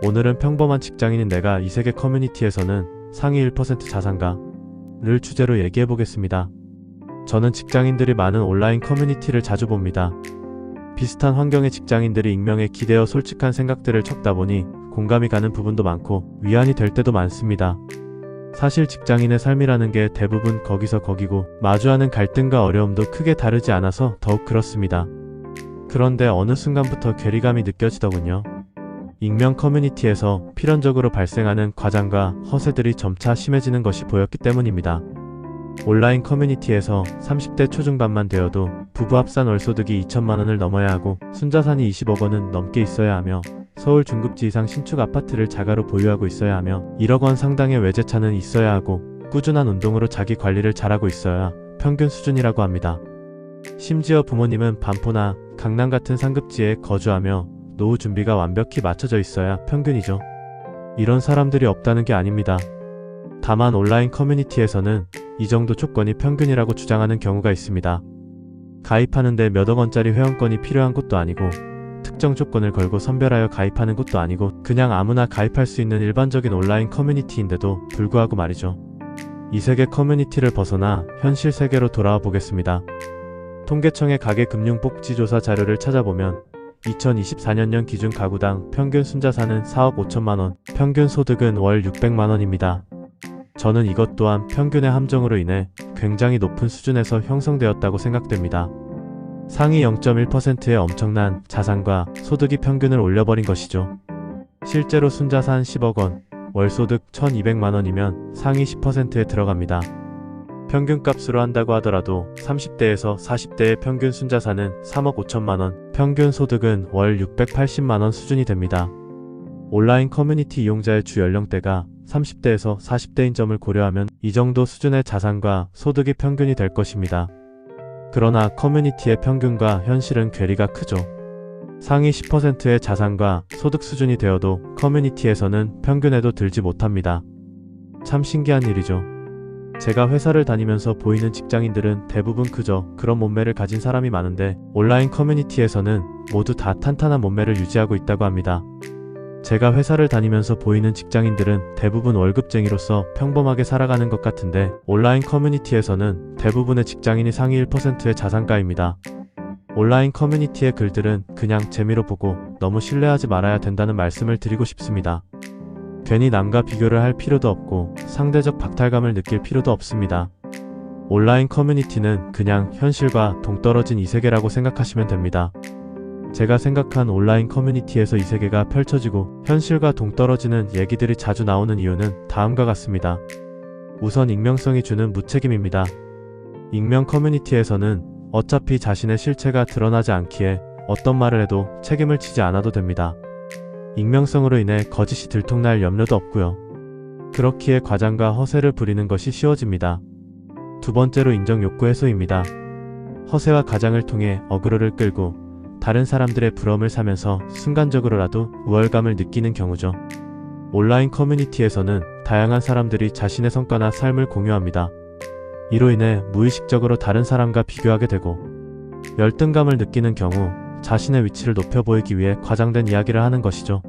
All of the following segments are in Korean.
오늘은 평범한 직장인인 내가 이 세계 커뮤니티에서는 상위 1% 자산가를 주제로 얘기해 보겠습니다. 저는 직장인들이 많은 온라인 커뮤니티를 자주 봅니다. 비슷한 환경의 직장인들이 익명에 기대어 솔직한 생각들을 적다 보니 공감이 가는 부분도 많고 위안이 될 때도 많습니다. 사실 직장인의 삶이라는 게 대부분 거기서 거기고 마주하는 갈등과 어려움도 크게 다르지 않아서 더욱 그렇습니다. 그런데 어느 순간부터 괴리감이 느껴지더군요. 익명 커뮤니티에서 필연적으로 발생하는 과장과 허세들이 점차 심해지는 것이 보였기 때문입니다. 온라인 커뮤니티에서 30대 초중반만 되어도 부부 합산 월소득이 2천만 원을 넘어야 하고 순자산이 20억 원은 넘게 있어야 하며 서울 중급지 이상 신축 아파트를 자가로 보유하고 있어야 하며 1억 원 상당의 외제차는 있어야 하고 꾸준한 운동으로 자기 관리를 잘하고 있어야 평균 수준이라고 합니다. 심지어 부모님은 반포나 강남 같은 상급지에 거주하며 노후 준비가 완벽히 맞춰져 있어야 평균이죠. 이런 사람들이 없다는 게 아닙니다. 다만 온라인 커뮤니티에서는 이 정도 조건이 평균이라고 주장하는 경우가 있습니다. 가입하는데 몇억 원짜리 회원권이 필요한 것도 아니고 특정 조건을 걸고 선별하여 가입하는 것도 아니고 그냥 아무나 가입할 수 있는 일반적인 온라인 커뮤니티인데도 불구하고 말이죠. 이 세계 커뮤니티를 벗어나 현실 세계로 돌아와 보겠습니다. 통계청의 가계금융복지조사 자료를 찾아보면 2024년형 기준 가구당 평균 순자산은 4억 5천만 원, 평균 소득은 월 600만 원입니다. 저는 이것 또한 평균의 함정으로 인해 굉장히 높은 수준에서 형성되었다고 생각됩니다. 상위 0.1%의 엄청난 자산과 소득이 평균을 올려버린 것이죠. 실제로 순자산 10억 원, 월소득 1200만 원이면 상위 10%에 들어갑니다. 평균값으로 한다고 하더라도 30대에서 40대의 평균 순자산은 3억 5천만 원, 평균 소득은 월 680만 원 수준이 됩니다. 온라인 커뮤니티 이용자의 주 연령대가 30대에서 40대인 점을 고려하면 이 정도 수준의 자산과 소득이 평균이 될 것입니다. 그러나 커뮤니티의 평균과 현실은 괴리가 크죠. 상위 10%의 자산과 소득 수준이 되어도 커뮤니티에서는 평균에도 들지 못합니다. 참 신기한 일이죠. 제가 회사를 다니면서 보이는 직장인들은 대부분 그저 그런 몸매를 가진 사람이 많은데 온라인 커뮤니티에서는 모두 다 탄탄한 몸매를 유지하고 있다고 합니다. 제가 회사를 다니면서 보이는 직장인들은 대부분 월급쟁이로서 평범하게 살아가는 것 같은데 온라인 커뮤니티에서는 대부분의 직장인이 상위 1%의 자산가입니다. 온라인 커뮤니티의 글들은 그냥 재미로 보고 너무 신뢰하지 말아야 된다는 말씀을 드리고 싶습니다. 괜히 남과 비교를 할 필요도 없고 상대적 박탈감을 느낄 필요도 없습니다. 온라인 커뮤니티는 그냥 현실과 동떨어진 이 세계라고 생각하시면 됩니다. 제가 생각한 온라인 커뮤니티에서 이 세계가 펼쳐지고 현실과 동떨어지는 얘기들이 자주 나오는 이유는 다음과 같습니다. 우선 익명성이 주는 무책임입니다. 익명 커뮤니티에서는 어차피 자신의 실체가 드러나지 않기에 어떤 말을 해도 책임을 지지 않아도 됩니다. 익명성으로 인해 거짓이 들통날 염려도 없고요. 그렇기에 과장과 허세를 부리는 것이 쉬워집니다. 두 번째로 인정 욕구 해소입니다. 허세와 가장을 통해 어그로를 끌고 다른 사람들의 부러움을 사면서 순간적으로라도 우월감을 느끼는 경우죠. 온라인 커뮤니티에서는 다양한 사람들이 자신의 성과나 삶을 공유합니다. 이로 인해 무의식적으로 다른 사람과 비교하게 되고 열등감을 느끼는 경우 자신의 위치를 높여 보이기 위해 과장된 이야기를 하는 것이죠.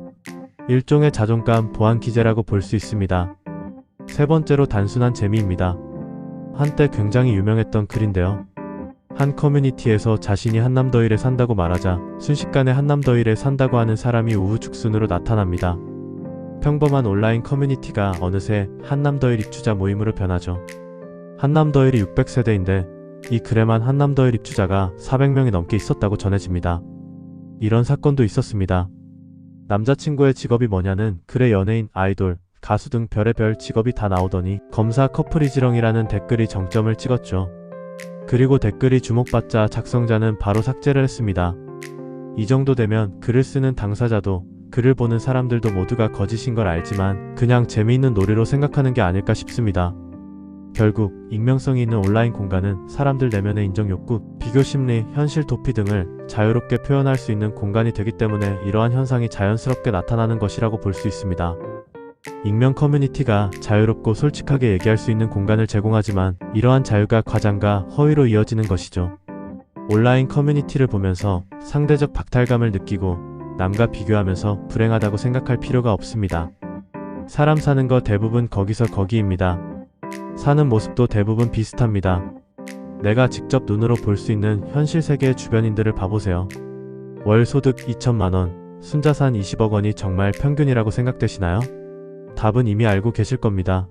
일종의 자존감 보완 기제라고 볼 수 있습니다. 세 번째로 단순한 재미입니다. 한때 굉장히 유명했던 글인데요. 한 커뮤니티에서 자신이 한남더일에 산다고 말하자 순식간에 한남더일에 산다고 하는 사람이 우후죽순으로 나타납니다. 평범한 온라인 커뮤니티가 어느새 한남더일 입주자 모임으로 변하죠. 한남더일이 600세대인데 이 글에만 한남더일 입주자가 400명이 넘게 있었다고 전해집니다. 이런 사건도 있었습니다. 남자친구의 직업이 뭐냐는 글의 연예인, 아이돌, 가수 등 별의별 직업이 다 나오더니 검사 커플이지렁이라는 댓글이 정점을 찍었죠. 그리고 댓글이 주목받자 작성자는 바로 삭제를 했습니다. 이 정도 되면 글을 쓰는 당사자도 글을 보는 사람들도 모두가 거짓인 걸 알지만 그냥 재미있는 놀이로 생각하는 게 아닐까 싶습니다. 결국 익명성이 있는 온라인 공간은 사람들 내면의 인정 욕구, 비교 심리, 현실 도피 등을 자유롭게 표현할 수 있는 공간이 되기 때문에 이러한 현상이 자연스럽게 나타나는 것이라고 볼 수 있습니다. 익명 커뮤니티가 자유롭고 솔직하게 얘기할 수 있는 공간을 제공하지만 이러한 자유가 과장과 허위로 이어지는 것이죠. 온라인 커뮤니티를 보면서 상대적 박탈감을 느끼고 남과 비교하면서 불행하다고 생각할 필요가 없습니다. 사람 사는 거 대부분 거기서 거기입니다. 사는 모습도 대부분 비슷합니다. 내가 직접 눈으로 볼 수 있는 현실 세계의 주변인들을 봐보세요. 월 소득 2천만 원, 순자산 20억 원이 정말 평균이라고 생각되시나요? 답은 이미 알고 계실 겁니다.